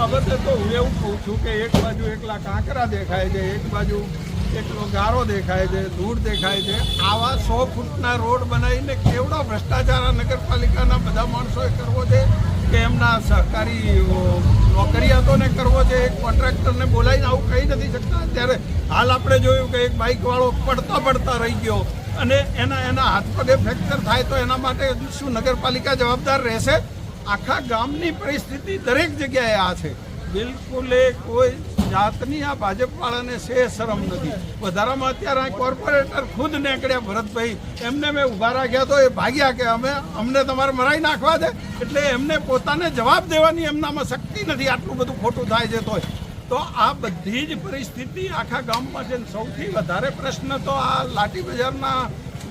બાબતે તો હું એવું કહું છું કે એક બાજુ એકલા કાંકરા દેખાય છે, એક બાજુ એકલો ગારો દેખાય છે, ધૂળ દેખાય છે. આવા સો ફૂટના રોડ બનાવીને કેવડા ભ્રષ્ટાચાર નગરપાલિકાના બધા માણસોએ કરવો છે કે એમના સહકારી નોકરિયાતોને કરવો છે? એક કોન્ટ્રાક્ટરને બોલાવીને આવું કહી નથી શકતા? ત્યારે હાલ આપણે જોયું કે એક બાઇકવાળો પડતા પડતા રહી ગયો. અને એના એના હાથ પગે ફ્રેક્ચર થાય તો એના માટે શું નગરપાલિકા જવાબદાર રહેશે? આખા ગામની પરિસ્થિતિ દરેક જગ્યાએ આ છે. બિલકુલ કોઈ જાતની આ ભાજપ વાળાને શે શરમ નથી. વધારામાં અત્યારે આ કોર્પોરેટર ખુદ નીકળ્યા ભરતભાઈ. એમને મેં ઊભા રાખ્યા તો એ ભાગ્યા કે અમે, અમને તમારે મરાઈ નાખવા દે. એટલે એમને પોતાને જવાબ દેવાની એમનામાં શક્તિ નથી આટલું બધું ખોટું થાય છે તોય. તો આ બધી જ પરિસ્થિતિ આખા ગામમાં છે સૌથી વધારે પ્રશ્ન તો આ લાઠી બજારના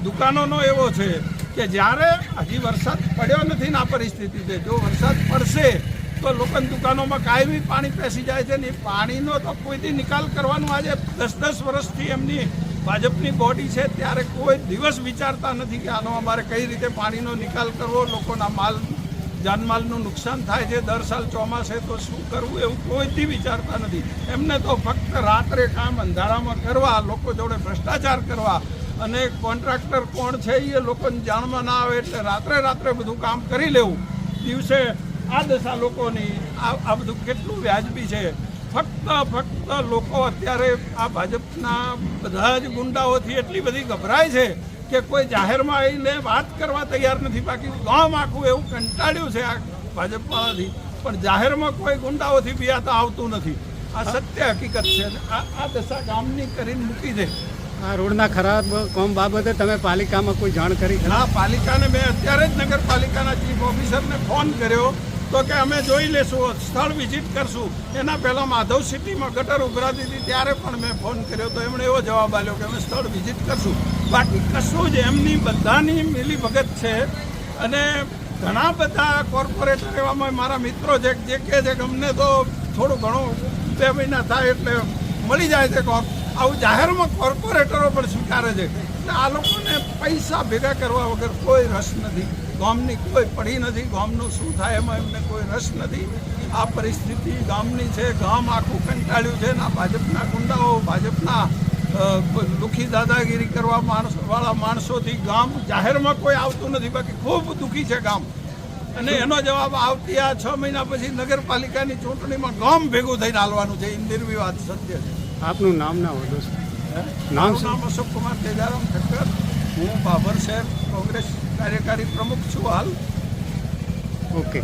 દુકાનોનો એવો છે. કે જ્યારે હજી વરસાદ પડ્યો નથી ને આ પરિસ્થિતિ છે, જો વરસાદ પડશે તો લોકોની દુકાનોમાં કાયમી પાણી પેસી જાય છે ને પાણીનો તો કોઈથી નિકાલ કરવાનો? આજે દસ દસ વર્ષથી એમની ભાજપની બોડી છે, ત્યારે કોઈ દિવસ વિચારતા નથી કે આનો અમારે કઈ રીતે પાણીનો નિકાલ કરવો, લોકોના માલ, જાનમાલનું નુકસાન થાય છે, દર સાલ ચોમાસે તો શું કરવું એવું કોઈથી વિચારતા નથી. એમને તો ફક્ત રાત્રે કામ અંધારામાં કરવા, લોકો જોડે ભ્રષ્ટાચાર કરવા અને કોન્ટ્રાક્ટર કોણ છે એ લોકોને જાણમાં ના આવે એટલે રાત્રે રાત્રે બધું કામ કરી લેવું. દિવસે આ દશા લોકોની, આ બધું કેટલું વ્યાજબી છે. ફક્ત ફક્ત લોકો અત્યારે આ ભાજપના બધા જ ગુંડાઓથી એટલી બધી ગભરાય છે કે કોઈ જાહેરમાં આવીને વાત કરવા તૈયાર નથી. બાકી ગામ આખું એવું કંટાળ્યું છે આ ભાજપવાળાથી. પણ જાહેરમાં કોઈ ગુંડાઓથી બિયાતા આવતું નથી. આ સત્ય હકીકત છે. આ દશા ગામની કરીને મૂકી છે આ રોડના ખરાબ કોમ બાબતે તમે પાલિકામાં કોઈ જાણ કરી? હા, પાલિકાને મેં અત્યારે જ નગરપાલિકાના ચીફ ઓફિસરને ફોન કર્યો તો કે અમે જોઈ લેશું, સ્થળ વિઝિટ કરશું. એના પહેલાં માધવ સિટીમાં ગટર ઉભરાતી હતી, ત્યારે પણ મેં ફોન કર્યો તો એમણે એવો જવાબ આપ્યો કે અમે સ્થળ વિઝિટ કરશું. બાકી કશું જ એમની બધાની મિલીભગત છે. અને ઘણા બધા કોર્પોરેટર એવામાં મારા મિત્રો છે, જે કહે છે કે અમને તો થોડું ઘણું બે મહિના થાય એટલે મળી જાય છે કોક આવું જાહેરમાં કોર્પોરેટરો પણ સ્વીકારે છે. એટલે આ લોકોને પૈસા ભેગા કરવા વગર કોઈ રસ નથી. ગામની કોઈ પડી નથી. ગામનું શું થાય એમાં એમને કોઈ રસ નથી. આ પરિસ્થિતિ ગામની છે, ગામ આખું કંટાળ્યું છે ના ભાજપના ગુંડાઓ, ભાજપના દુઃખી દાદાગીરી કરવા માણસો, વાળા માણસોથી ગામ જાહેરમાં કોઈ આવતું નથી. બાકી ખૂબ દુઃખી છે ગામ. અને એનો જવાબ આવતી આ છ મહિના પછી નગરપાલિકાની ચૂંટણીમાં ગામ ભેગું થઈને હાલવાનું છે. એ નિર્વિવાદ સત્ય છે. આપનું નામ ના દોસ્ત. નામ? નામ અશોક કુમાર તેજારામ ઠક્કર. હું બાબર શહેર કોંગ્રેસ કાર્યકારી પ્રમુખ છું હાલ. ઓકે.